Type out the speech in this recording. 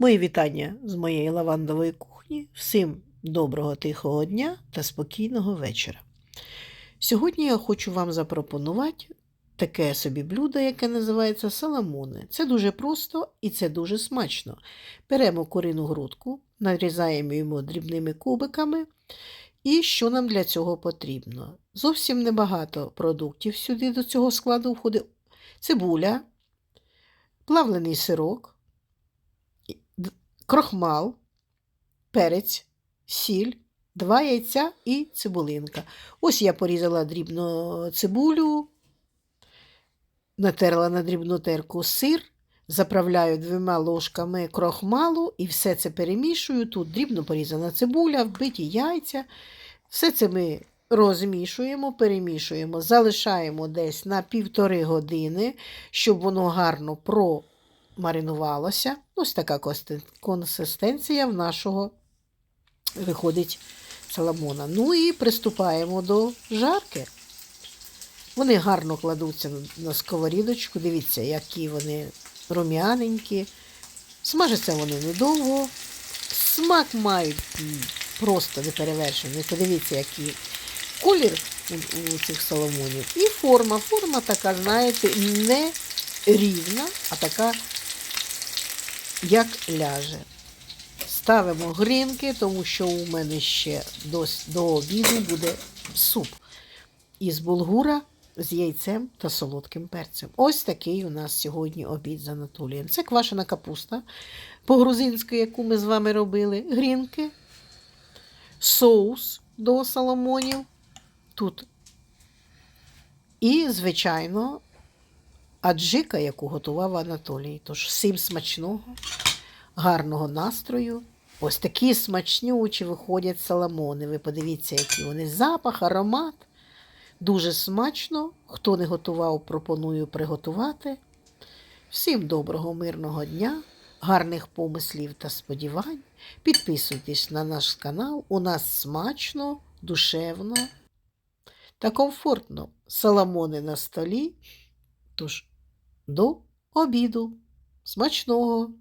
Мої вітання з моєї лавандової кухні. Всім доброго тихого дня та спокійного вечора. Сьогодні я хочу вам запропонувати таке собі блюдо, яке називається саламони. Це дуже просто і це дуже смачно. Беремо курину грудку, нарізаємо йому дрібними кубиками. І що нам для цього потрібно? Зовсім небагато продуктів сюди до цього складу входить цибуля, плавлений сирок, крохмал, перець, сіль, два яйця і цибулинка. Ось я порізала дрібно цибулю, натерла на дрібну терку сир, заправляю двома ложками крохмалу і все це перемішую. Тут дрібно порізана цибуля, вбиті яйця. Все це ми розмішуємо, перемішуємо, залишаємо десь на півтори години, щоб воно гарно промаринувалося. Ось така консистенція в нашого виходить саламона. Ну і приступаємо до жарки. Вони гарно кладуться на- сковорідочку. Дивіться, які вони рум'яненькі. Смажаться вони недовго. Смак мають просто неперевершений. Подивіться, який колір у цих соломонів. І форма. Форма така, знаєте, не рівна, а така, як ляже. Ставимо грінки, тому що у мене ще до, до обіду буде суп із булгура з яйцем та солодким перцем. Ось такий у нас сьогодні обід з Анатолієм. Це квашена капуста по-грузинськи, яку ми з вами робили, грінки, соус до соломонів. Тут. І, звичайно, аджика, яку готував Анатолій. Тож всім смачного, гарного настрою. Ось такі смачнючі виходять саламони. Ви подивіться, які вони запах, аромат. Дуже смачно. Хто не готував, пропоную приготувати. Всім доброго, мирного дня, гарних помислів та сподівань. Підписуйтесь на наш канал. У нас смачно, душевно та комфортно. Саламони на столі. Тож до обіду. Смачного!